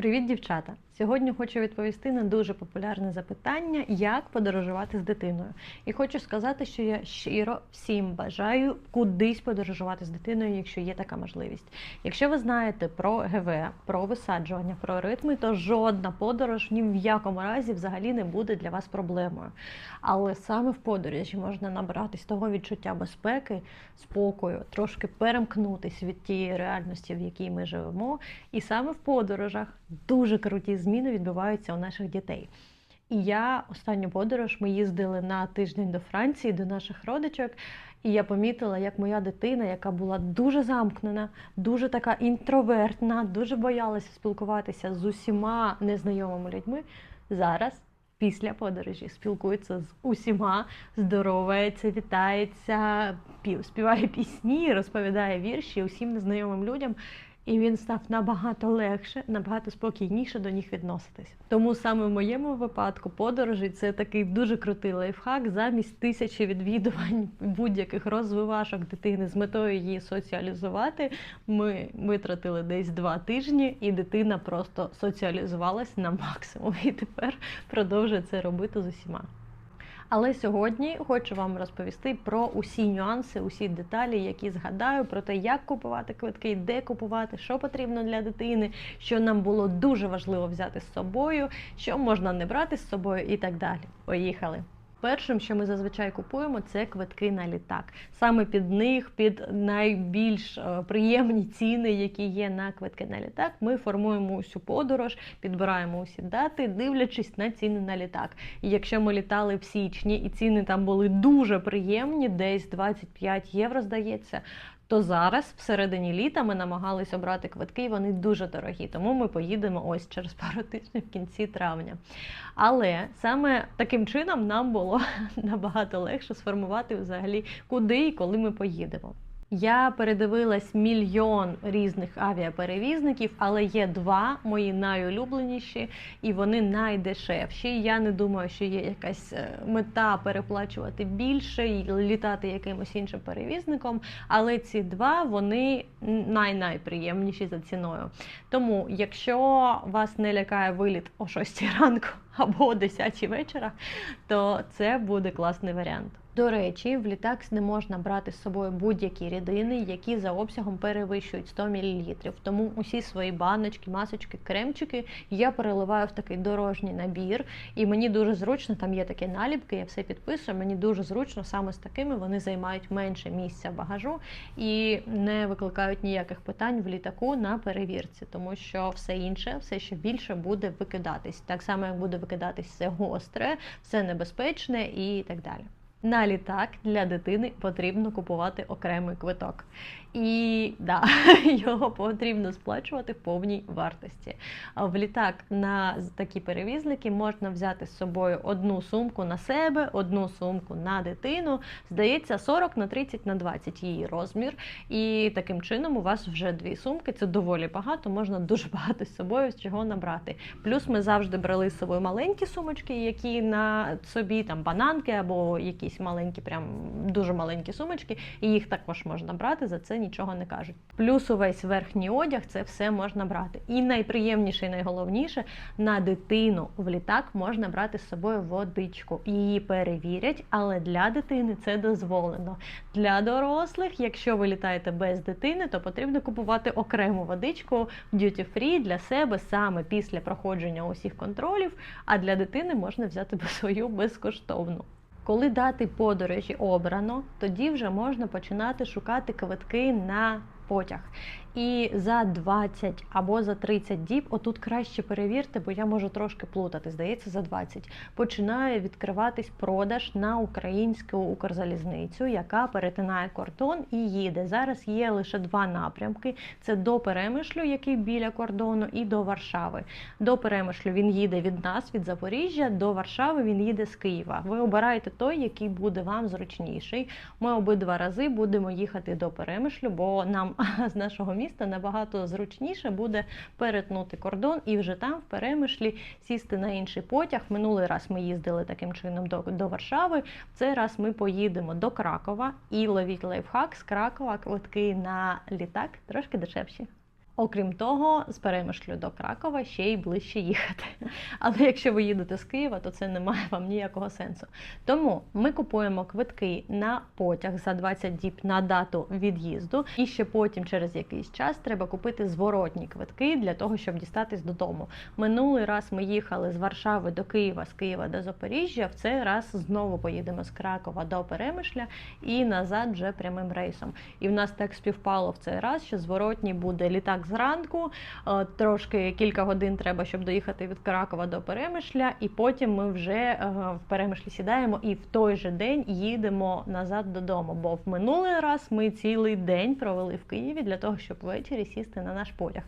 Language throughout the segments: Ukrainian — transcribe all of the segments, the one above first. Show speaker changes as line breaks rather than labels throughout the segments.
Привіт, дівчата! Сьогодні хочу відповісти на дуже популярне запитання, як подорожувати з дитиною. І хочу сказати, що я щиро всім бажаю кудись подорожувати з дитиною, якщо є така можливість. Якщо ви знаєте про ГВ, про висаджування, про ритми, то жодна подорож ні в якому разі взагалі не буде для вас проблемою. Але саме в подорожі можна набратись того відчуття безпеки, спокою, трошки перемкнутись від тієї реальності, в якій ми живемо. І саме в подорожах дуже круті зміни відбуваються у наших дітей. І я останню подорож ми їздили на тиждень до Франції, до наших родичок. І я помітила, як моя дитина, яка була дуже замкнена, дуже така інтровертна, дуже боялася спілкуватися з усіма незнайомими людьми, зараз. Після подорожі спілкується з усіма, здоровається, вітається, пів- співає пісні, розповідає вірші усім незнайомим людям. І він став набагато легше, набагато спокійніше до них відноситись. Тому саме в моєму випадку подорожі це такий дуже крутий лайфхак. Замість тисячі відвідувань будь-яких розвивашок дитини з метою її соціалізувати. Ми витратили десь два тижні, і дитина просто соціалізувалась на максимум. І тепер продовжує це робити з усіма. Але сьогодні хочу вам розповісти про усі нюанси, усі деталі, які згадаю, про те, як купувати квитки, де купувати, що потрібно для дитини, що нам було дуже важливо взяти з собою, що можна не брати з собою і так далі. Поїхали! Першим, що ми зазвичай купуємо, це квитки на літак. Саме під них, під найбільш е, приємні ціни, які є на квитки на літак, ми формуємо усю подорож, підбираємо усі дати, дивлячись на ціни на літак. І якщо ми літали в січні і ціни там були дуже приємні, десь 25 євро, здається. То зараз, всередині літа, ми намагалися обрати квитки, і вони дуже дорогі. Тому ми поїдемо ось через пару тижнів в кінці травня. Але саме таким чином нам було набагато легше сформувати взагалі, куди і коли ми поїдемо. Я передивилась мільйон різних авіаперевізників, але є два мої найулюбленіші, і вони найдешевші. Я не думаю, що є якась е, мета переплачувати більше і літати якимось іншим перевізником. Але ці два вони най-найприємніші за ціною. Тому, якщо вас не лякає виліт о 6 ранку або о 10 вечора, то це буде класний варіант. До речі, в літак не можна брати з собою будь-які рідини, які за обсягом перевищують 100 мл. Тому усі свої баночки, масочки, кремчики я переливаю в такий дорожній набір. І мені дуже зручно, там є такі наліпки, я все підписую. Мені дуже зручно саме з такими вони займають менше місця багажу і не викликають ніяких питань в літаку на перевірці, тому що все інше, все ще більше буде викидатись. Так само, як буде викидатись все гостре, все небезпечне і так далі. На літак для дитини потрібно купувати окремий квиток. І да, його потрібно сплачувати в повній вартості. В літак на такі перевізники можна взяти з собою одну сумку на себе, одну сумку на дитину. Здається, 40 на 30 на 20 її розмір. І таким чином у вас вже дві сумки. Це доволі багато, можна дуже багато з собою з чого набрати. Плюс ми завжди брали з собою маленькі сумочки, які на собі там бананки або якісь маленькі, прям дуже маленькі сумочки, і їх також можна брати. За це нічого не кажуть. Плюс увесь верхній одяг це все можна брати. І найприємніше, і найголовніше на дитину в літак можна брати з собою водичку. Її перевірять, але для дитини це дозволено. Для дорослих, якщо ви літаєте без дитини, то потрібно купувати окрему водичку в duty free для себе саме після проходження усіх контролів. А для дитини можна взяти свою безкоштовну. Коли дати подорожі обрано, тоді вже можна починати шукати квитки на потяг. І за 20 або за 30 діб, отут краще перевірте, бо я можу трошки плутати, здається, за 20, починає відкриватись продаж на українську Укрзалізницю, яка перетинає кордон і їде. Зараз є лише два напрямки: це до Перемишлю, який біля кордону, і до Варшави. До Перемишлю він їде від нас, від Запоріжжя, до Варшави він їде з Києва. Ви обираєте той, який буде вам зручніший. Ми обидва рази будемо їхати до Перемишлю, бо нам з нашого міста набагато зручніше буде перетнути кордон і вже там, в Перемишлі, сісти на інший потяг. Минулий раз ми їздили таким чином до, до Варшави. В цей раз ми поїдемо до Кракова і ловіть лайфхак з Кракова квитки на літак трошки дешевші. Окрім того, з перемишлю до Кракова ще й ближче їхати. Але якщо ви їдете з Києва, то це не має вам ніякого сенсу. Тому ми купуємо квитки на потяг за 20 діб на дату від'їзду, і ще потім, через якийсь час, треба купити зворотні квитки для того, щоб дістатись додому. Минулий раз ми їхали з Варшави до Києва, з Києва до Запоріжжя. В цей раз знову поїдемо з Кракова до Перемишля і назад вже прямим рейсом. І в нас так співпало в цей раз, що зворотній буде літак зранку. е, Трошки кілька годин треба, щоб доїхати від Кракова до Перемишля, і потім ми вже е, в Перемишлі сідаємо і в той же день їдемо назад додому. Бо в минулий раз ми цілий день провели в Києві для того, щоб ввечері сісти на наш потяг.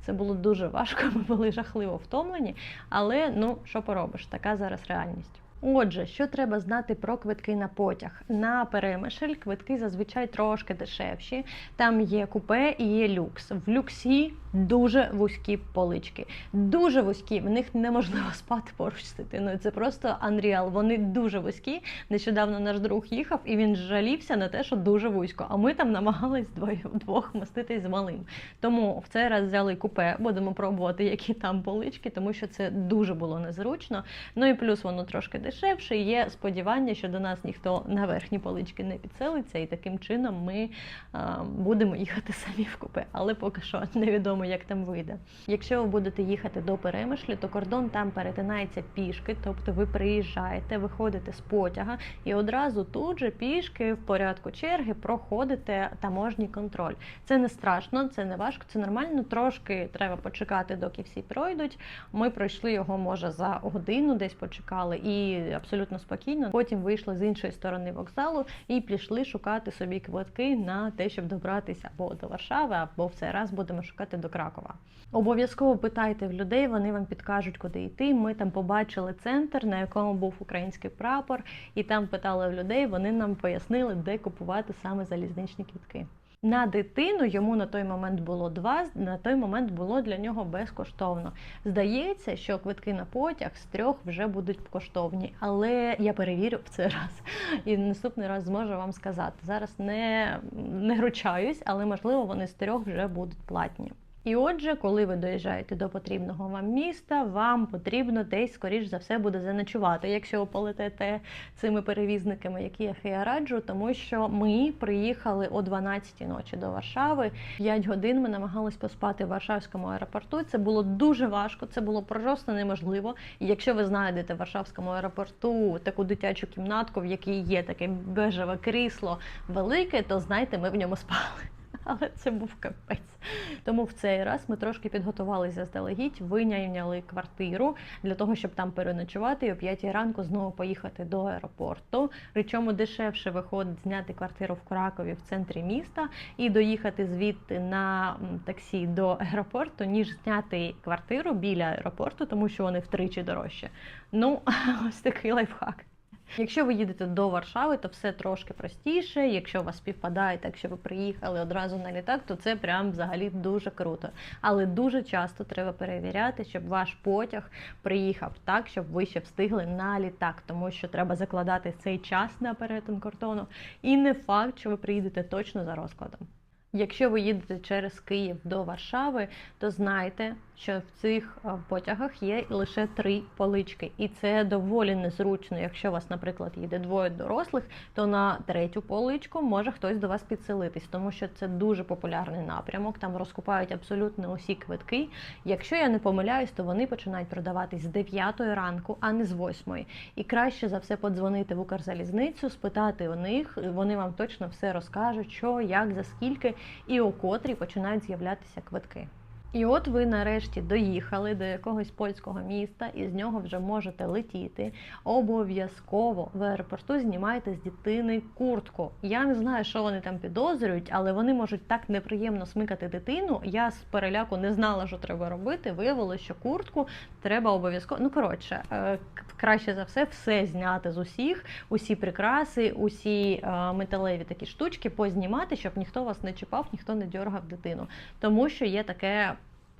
Це було дуже важко. Ми були жахливо втомлені, але ну що поробиш, така зараз реальність. Отже, що треба знати про квитки на потяг? На перемишель квитки зазвичай трошки дешевші. Там є купе і є люкс. В люксі дуже вузькі полички. Дуже вузькі, в них неможливо спати поруч з дитиною. Це просто unreal. Вони дуже вузькі. Нещодавно наш друг їхав і він жалівся на те, що дуже вузько. А ми там намагались вдвох моститись з малим. Тому в цей раз взяли купе, будемо пробувати, які там полички, тому що це дуже було незручно. Ну і плюс воно трошки дешевше. Є сподівання, що до нас ніхто на верхні полички не підселиться, і таким чином ми а, будемо їхати самі в купе. Але поки що невідомо, як там вийде. Якщо ви будете їхати до перемишлю, то кордон там перетинається пішки, тобто ви приїжджаєте, виходите з потяга і одразу тут же пішки в порядку черги проходите таможній контроль. Це не страшно, це не важко, це нормально. Трошки треба почекати, доки всі пройдуть. Ми пройшли його може за годину, десь почекали, і абсолютно спокійно. Потім вийшли з іншої сторони вокзалу і пішли шукати собі квитки на те, щоб добратися або до Варшави, або в цей раз будемо шукати до Кракова. Обов'язково питайте в людей, вони вам підкажуть, куди йти. Ми там побачили центр, на якому був український прапор, і там питали в людей. Вони нам пояснили, де купувати саме залізничні квитки. На дитину йому на той момент було два, на той момент було для нього безкоштовно. Здається, що квитки на потяг з трьох вже будуть коштовні, але я перевірю в цей раз і наступний раз зможу вам сказати. Зараз не, не ручаюсь, але можливо вони з трьох вже будуть платні. І отже, коли ви доїжджаєте до потрібного вам міста, вам потрібно десь, скоріш за все, буде заночувати, якщо ви полетите цими перевізниками, яких я раджу, тому що ми приїхали о 12-й ночі до Варшави. 5 годин ми намагались поспати в Варшавському аеропорту. Це було дуже важко, це було просто неможливо. І якщо ви знайдете в Варшавському аеропорту таку дитячу кімнатку, в якій є таке бежеве крісло велике, то знайте, ми в ньому спали. Але це був капець. Тому в цей раз ми трошки підготувалися заздалегідь, винайняли квартиру для того, щоб там переночувати і о 5 ранку знову поїхати до аеропорту. Причому дешевше виходить зняти квартиру в Кракові в центрі міста і доїхати звідти на таксі до аеропорту, ніж зняти квартиру біля аеропорту, тому що вони втричі дорожче. Ну, ось такий лайфхак. Якщо ви їдете до Варшави, то все трошки простіше. Якщо у вас співпадає, так що ви приїхали одразу на літак, то це прям взагалі дуже круто. Але дуже часто треба перевіряти, щоб ваш потяг приїхав так, щоб ви ще встигли на літак, тому що треба закладати цей час на перетин кордону. І не факт, що ви приїдете точно за розкладом. Якщо ви їдете через Київ до Варшави, то знайте, що в цих потягах є лише три полички, і це доволі незручно. Якщо у вас, наприклад, їде двоє дорослих, то на третю поличку може хтось до вас підселитись, тому що це дуже популярний напрямок. Там розкупають абсолютно усі квитки. Якщо я не помиляюсь, то вони починають продаватись з 9 ранку, а не з 8. І краще за все подзвонити в Укрзалізницю, спитати у них. Вони вам точно все розкажуть, що, як, за скільки і о котрій починають з'являтися квитки. І от ви нарешті доїхали до якогось польського міста, і з нього вже можете летіти. Обов'язково в аеропорту знімайте з дитини куртку. Я не знаю, що вони там підозрюють, але вони можуть так неприємно смикати дитину. Я з переляку не знала, що треба робити. Виявилося, що куртку треба обов'язково. Ну коротше, е, краще за все, все зняти з усіх, усі прикраси, усі е, металеві такі штучки познімати, щоб ніхто вас не чіпав, ніхто не дьоргав дитину. Тому що є таке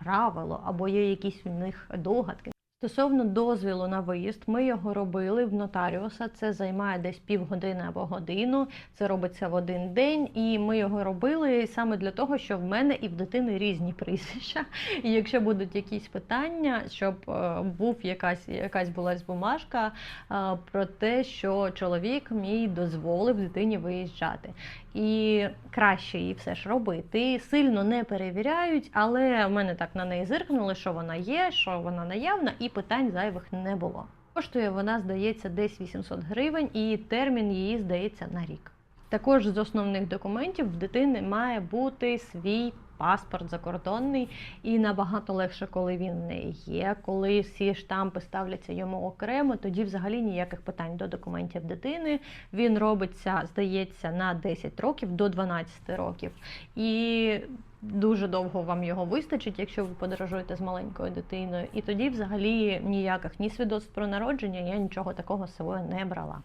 правило або є якісь у них догадки. Стосовно дозвілу на виїзд, ми його робили в нотаріуса. Це займає десь півгодини або годину. Це робиться в один день, і ми його робили саме для того, що в мене і в дитини різні прізвища. І якщо будуть якісь питання, щоб е, був якась якась була бумажка е, про те, що чоловік мій дозволив дитині виїжджати. І краще її все ж робити. Сильно не перевіряють, але в мене так на неї зиркнули, що вона є, що вона наявна, і питань зайвих не було. Коштує вона, здається, десь 800 гривень, і термін її здається на рік. Також з основних документів в дитини має бути свій паспорт закордонний, і набагато легше, коли він не є. Коли всі штампи ставляться йому окремо, тоді взагалі ніяких питань до документів дитини. Він робиться, здається, на 10 років до 12 років. І Дуже довго вам його вистачить, якщо ви подорожуєте з маленькою дитиною, і тоді, взагалі, ніяких ні свідоцтв про народження, я нічого такого з собою не брала.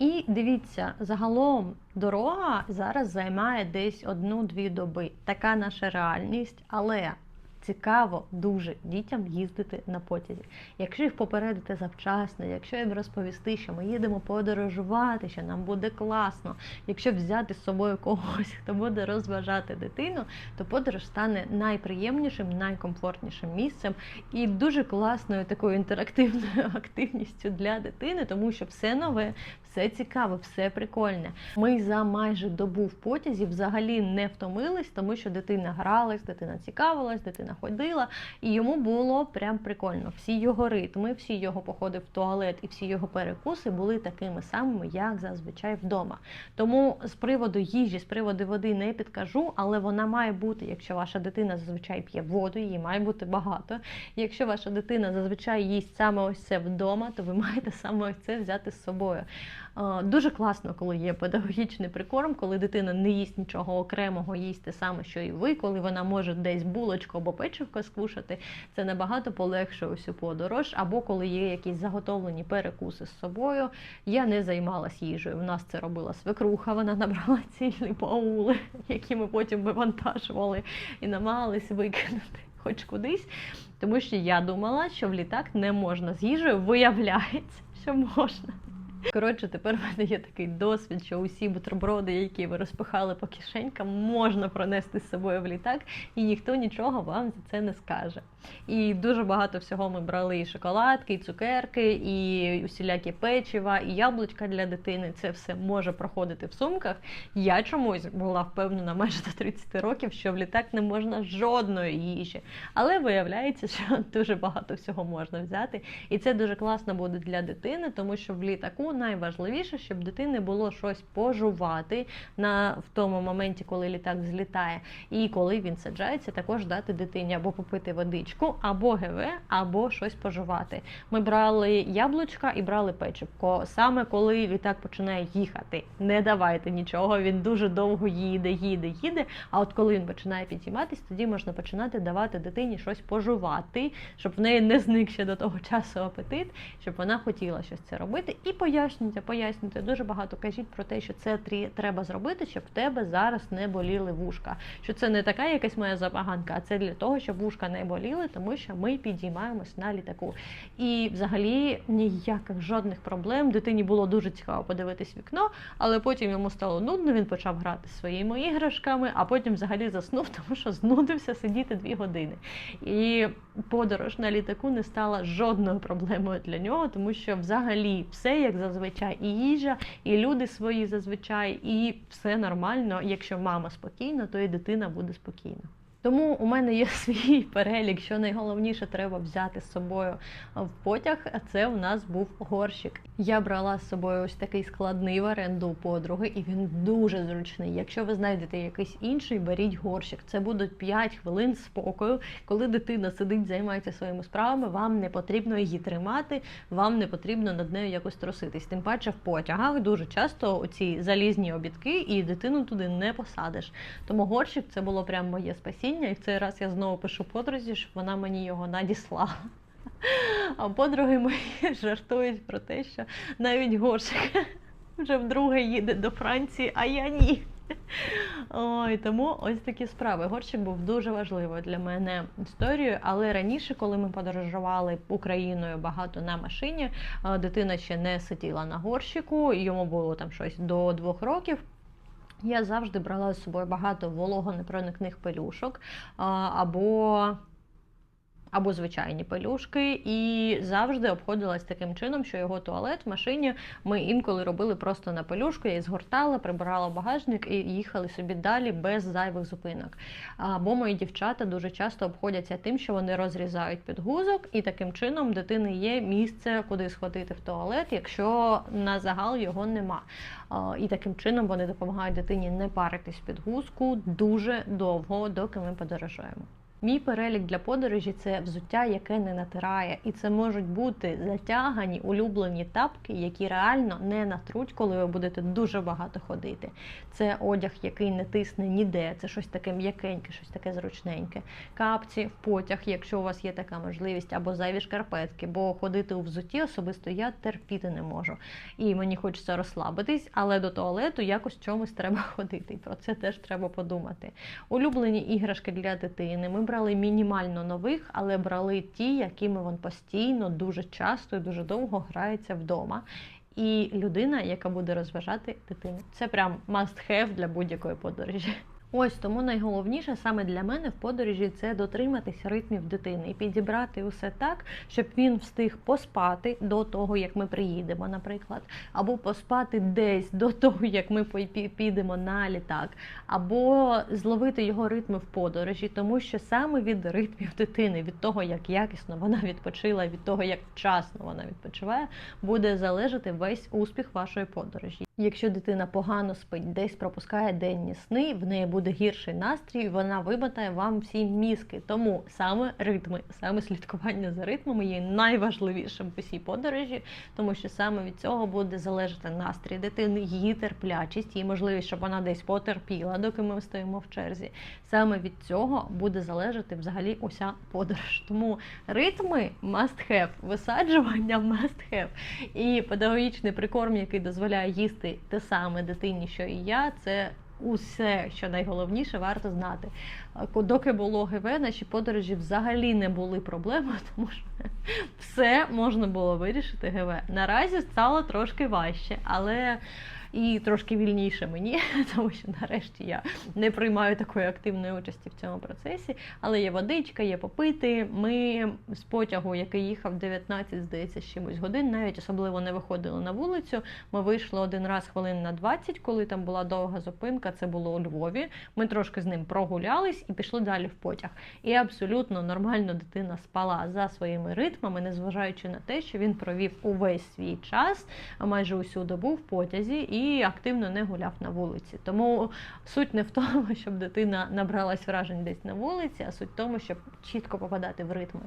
І дивіться, загалом дорога зараз займає десь одну-дві доби. Така наша реальність, але цікаво дуже дітям їздити на потязі. Якщо їх попередити завчасно, якщо їм розповісти, що ми їдемо подорожувати, що нам буде класно, якщо взяти з собою когось, хто буде розважати дитину, то подорож стане найприємнішим, найкомфортнішим місцем і дуже класною такою інтерактивною активністю для дитини, тому що все нове, все цікаве, все прикольне. Ми за майже добу в потязі взагалі не втомились, тому що дитина гралась, дитина цікавилась, дитина ходила, і йому було прям прикольно. Всі його ритми, всі його походи в туалет і всі його перекуси були такими самими, як зазвичай вдома. Тому з приводу їжі, з приводу води не підкажу, але вона має бути, якщо ваша дитина зазвичай п'є воду, її має бути багато. Якщо ваша дитина зазвичай їсть саме ось це вдома, то ви маєте саме ось це взяти з собою. Дуже класно, коли є педагогічний прикорм, коли дитина не їсть нічого окремого, їсть те саме, що і ви, коли вона може десь булочку або печивко скушати, це набагато полегшує усю подорож, або коли є якісь заготовлені перекуси з собою. Я не займалась їжею. У нас це робила свекруха, вона набрала цілі паули, які ми потім вивантажували і намагались викинути. Хоч кудись, тому що я думала, що в літак не можна з їжею, виявляється, що можна. Коротше, тепер в мене є такий досвід, що усі бутерброди, які ви розпихали по кишенькам, можна пронести з собою в літак, і ніхто нічого вам за це не скаже. І дуже багато всього ми брали і шоколадки, і цукерки, і усілякі печива, і яблучка для дитини. Це все може проходити в сумках. Я чомусь була впевнена майже до 30 років, що в літак не можна жодної їжі. Але виявляється, що дуже багато всього можна взяти. І це дуже класно буде для дитини, тому що в літаку найважливіше, щоб дитини було щось пожувати на в тому моменті, коли літак злітає, і коли він саджається, також дати дитині або попити водичку, або ГВ, або щось пожувати. Ми брали яблучка і брали печивко. Саме коли літак починає їхати, не давайте нічого. Він дуже довго їде, їде, їде. А от коли він починає підійматись, тоді можна починати давати дитині щось пожувати, щоб в неї не зник ще до того часу апетит, щоб вона хотіла щось це робити. І пояснюйте, пояснюйте. Дуже багато кажіть про те, що це треба зробити, щоб в тебе зараз не боліли вушка. Що це не така якась моя забаганка, а це для того, щоб вушка не боліли, тому що ми підіймаємось на літаку. І взагалі ніяких жодних проблем. Дитині було дуже цікаво подивитись вікно, але потім йому стало нудно. Він почав грати своїми іграшками, а потім взагалі заснув, тому що знудився сидіти дві години. І подорож на літаку не стала жодною проблемою для нього, тому що взагалі все як зазвичай, і їжа, і люди свої зазвичай, і все нормально. Якщо мама спокійна, то і дитина буде спокійна. Тому у мене є свій перелік, що найголовніше треба взяти з собою в потяг. А це у нас був горщик. Я брала з собою ось такий складний в оренду подруги, і він дуже зручний. Якщо ви знайдете якийсь інший, беріть горщик. Це будуть 5 хвилин спокою. Коли дитина сидить, займається своїми справами, вам не потрібно її тримати, вам не потрібно над нею якось труситись. Тим паче в потягах дуже часто оці залізні обідки, і дитину туди не посадиш. Тому горщик це було прям моє спасіння насіння, і в цей раз я знову пишу подрузі, щоб вона мені його надіслала. А подруги мої жартують про те, що навіть горшик вже вдруге їде до Франції, а я ні. Ой, тому ось такі справи. Горщик був дуже важливою для мене історією, але раніше, коли ми подорожували Україною багато на машині, дитина ще не сиділа на горщику, йому було там щось до двох років. Я завжди брала з собою багато вологонепроникних пелюшок або або звичайні пелюшки, і завжди обходилась таким чином, що його туалет в машині ми інколи робили просто на пелюшку, я її згортала, прибирала багажник і їхали собі далі без зайвих зупинок. Або мої дівчата дуже часто обходяться тим, що вони розрізають підгузок, і таким чином дитини є місце, куди сходити в туалет, якщо на загал його нема. І таким чином вони допомагають дитині не паритись підгузку дуже довго, доки ми подорожуємо. Мій перелік для подорожі це взуття, яке не натирає, і це можуть бути затягані улюблені тапки, які реально не натруть, коли ви будете дуже багато ходити. Це одяг, який не тисне ніде. Це щось таке м'якеньке, щось таке зручненьке. Капці в потяг, якщо у вас є така можливість, або зайві шкарпетки, бо ходити у взутті особисто я терпіти не можу. І мені хочеться розслабитись, але до туалету якось чомусь треба ходити. І про це теж треба подумати. Улюблені іграшки для дитини. Ми брали мінімально нових, але брали ті, якими він постійно, дуже часто і дуже довго грається вдома. І людина, яка буде розважати дитину. Це прям must have для будь-якої подорожі. Ось тому найголовніше саме для мене в подорожі це дотриматися ритмів дитини і підібрати усе так, щоб він встиг поспати до того, як ми приїдемо, наприклад, або поспати десь до того, як ми підемо на літак, або зловити його ритми в подорожі, тому що саме від ритмів дитини, від того, як якісно вона відпочила, від того, як вчасно вона відпочиває, буде залежати весь успіх вашої подорожі. Якщо дитина погано спить, десь пропускає денні сни, в неї буде гірший настрій, вона вимотає вам всі мізки. Тому саме ритми, саме слідкування за ритмами є найважливішим в усій подорожі, тому що саме від цього буде залежати настрій дитини, її терплячість, її можливість, щоб вона десь потерпіла, доки ми стоїмо в черзі. Саме від цього буде залежати взагалі уся подорож. Тому ритми must have, висаджування must have. І педагогічний прикорм, який дозволяє їсти те саме дитині, що і я, це усе, що найголовніше, варто знати. Доки було ГВ, наші подорожі взагалі не були проблеми, тому що все можна було вирішити ГВ. Наразі стало трошки важче, але і трошки вільніше мені, тому що нарешті я не приймаю такої активної участі в цьому процесі. Але є водичка, є попити. Ми з потягу, який їхав 19, здається, з чимось годин, навіть особливо не виходили на вулицю. Ми вийшли один раз хвилин на 20, коли там була довга зупинка. Це було у Львові. Ми трошки з ним прогулялись і пішли далі в потяг. І абсолютно нормально дитина спала за своїми ритмами, незважаючи на те, що він провів увесь свій час, майже усю добу в потязі і активно не гуляв на вулиці. Тому суть не в тому, щоб дитина набралась вражень десь на вулиці, а суть в тому, щоб чітко попадати в ритми.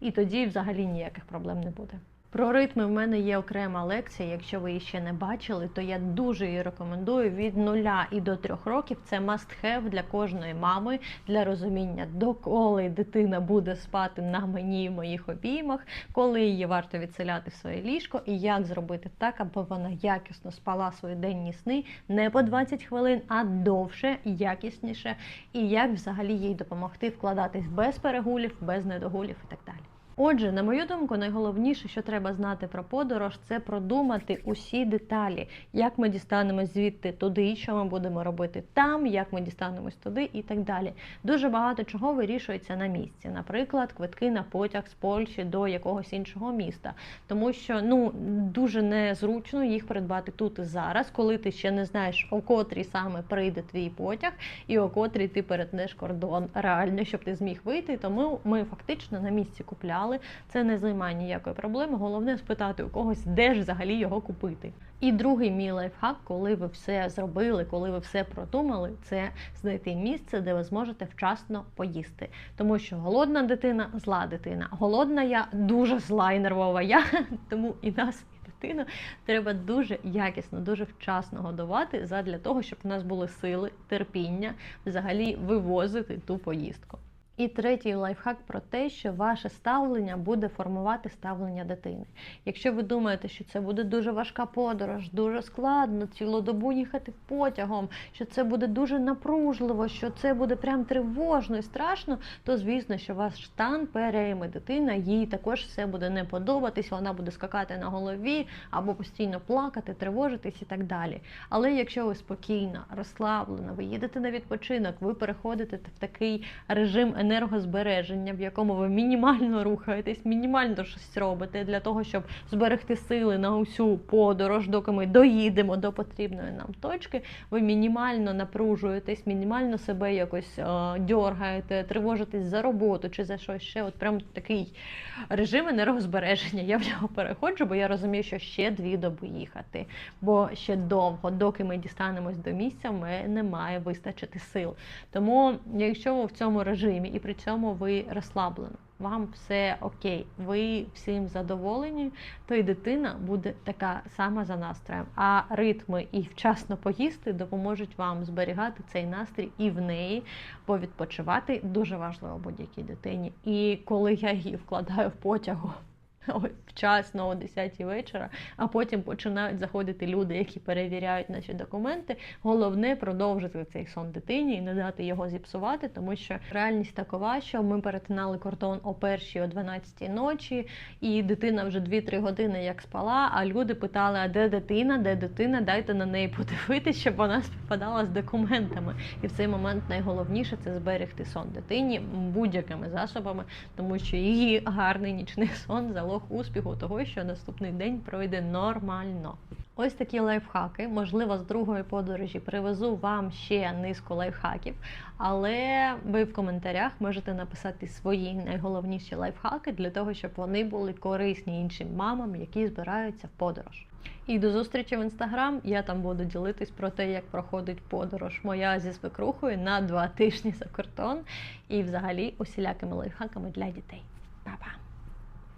І тоді взагалі ніяких проблем не буде. Про ритми в мене є окрема лекція. Якщо ви її ще не бачили, то я дуже її рекомендую від нуля і до трьох років. Це must have для кожної мами для розуміння, доколи дитина буде спати на мені в моїх обіймах, коли її варто відселяти в своє ліжко, і як зробити так, аби вона якісно спала свої денні сни не по 20 хвилин, а довше, якісніше, і як взагалі їй допомогти вкладатись без перегулів, без недогулів і так далі. Отже, на мою думку, найголовніше, що треба знати про подорож, це продумати усі деталі, як ми дістанемось звідти туди, що ми будемо робити там, як ми дістанемось туди і так далі. Дуже багато чого вирішується на місці. Наприклад, квитки на потяг з Польщі до якогось іншого міста, тому що ну дуже незручно їх придбати тут і зараз, коли ти ще не знаєш, о котрій саме прийде твій потяг, і о котрій ти перетнеш кордон реально, щоб ти зміг вийти. Тому ми фактично на місці купляли. Це не займає ніякої проблеми. Головне спитати у когось, де ж взагалі його купити. І другий мій лайфхак, коли ви все зробили, коли ви все продумали, це знайти місце, де ви зможете вчасно поїсти. Тому що голодна дитина зла дитина. Голодна я дуже зла і нервова я, тому і нас. Дитину треба дуже якісно, дуже вчасно годувати задля того, щоб у нас були сили, терпіння взагалі вивозити ту поїздку. І третій лайфхак про те, що ваше ставлення буде формувати ставлення дитини. Якщо ви думаєте, що це буде дуже важка подорож, дуже складно, цілу добу їхати потягом, що це буде дуже напружливо, що це буде прям тривожно і страшно, то звісно, що ваш стан перейме дитина, їй також все буде не подобатись, вона буде скакати на голові або постійно плакати, тривожитись і так далі. Але якщо ви спокійна, розслаблена, ви їдете на відпочинок, ви переходите в такий режим енергозбереження, в якому ви мінімально рухаєтесь, мінімально щось робите для того, щоб зберегти сили на усю подорож, доки ми доїдемо до потрібної нам точки. Ви мінімально напружуєтесь, мінімально себе якось е, дьоргаєте, тривожитесь за роботу чи за щось ще. От прям такий режим енергозбереження. Я в нього переходжу, бо я розумію, що ще дві доби їхати. Бо ще довго, доки ми дістанемось до місця, ми не має вистачити сил. Тому, якщо ви в цьому режимі і при цьому ви розслаблені, вам все окей, ви всім задоволені, то і дитина буде така сама за настроєм. А ритми і вчасно поїсти допоможуть вам зберігати цей настрій і в неї, бо відпочивати дуже важливо будь-якій дитині. І коли я її вкладаю в потягу. Вчасно о 10 вечора, а потім починають заходити люди, які перевіряють наші документи. Головне продовжити цей сон дитині і не дати його зіпсувати, тому що реальність такова, що ми перетинали кордон о першій, о 12 ночі, і дитина вже 2-3 години як спала. А люди питали: а де дитина, де дитина? Дайте на неї подивитись, щоб вона співпадала з документами. І в цей момент найголовніше це зберегти сон дитині будь-якими засобами, тому що її гарний нічний сон залог успіху того, що наступний день пройде нормально. Ось такі лайфхаки. Можливо, з другої подорожі привезу вам ще низку лайфхаків, але ви в коментарях можете написати свої найголовніші лайфхаки для того, щоб вони були корисні іншим мамам, які збираються в подорож. І до зустрічі в інстаграм. Я там буду ділитись про те, як проходить подорож моя зі свекрухою на два тижні за кордон і взагалі усілякими лайфхаками для дітей. Па-па!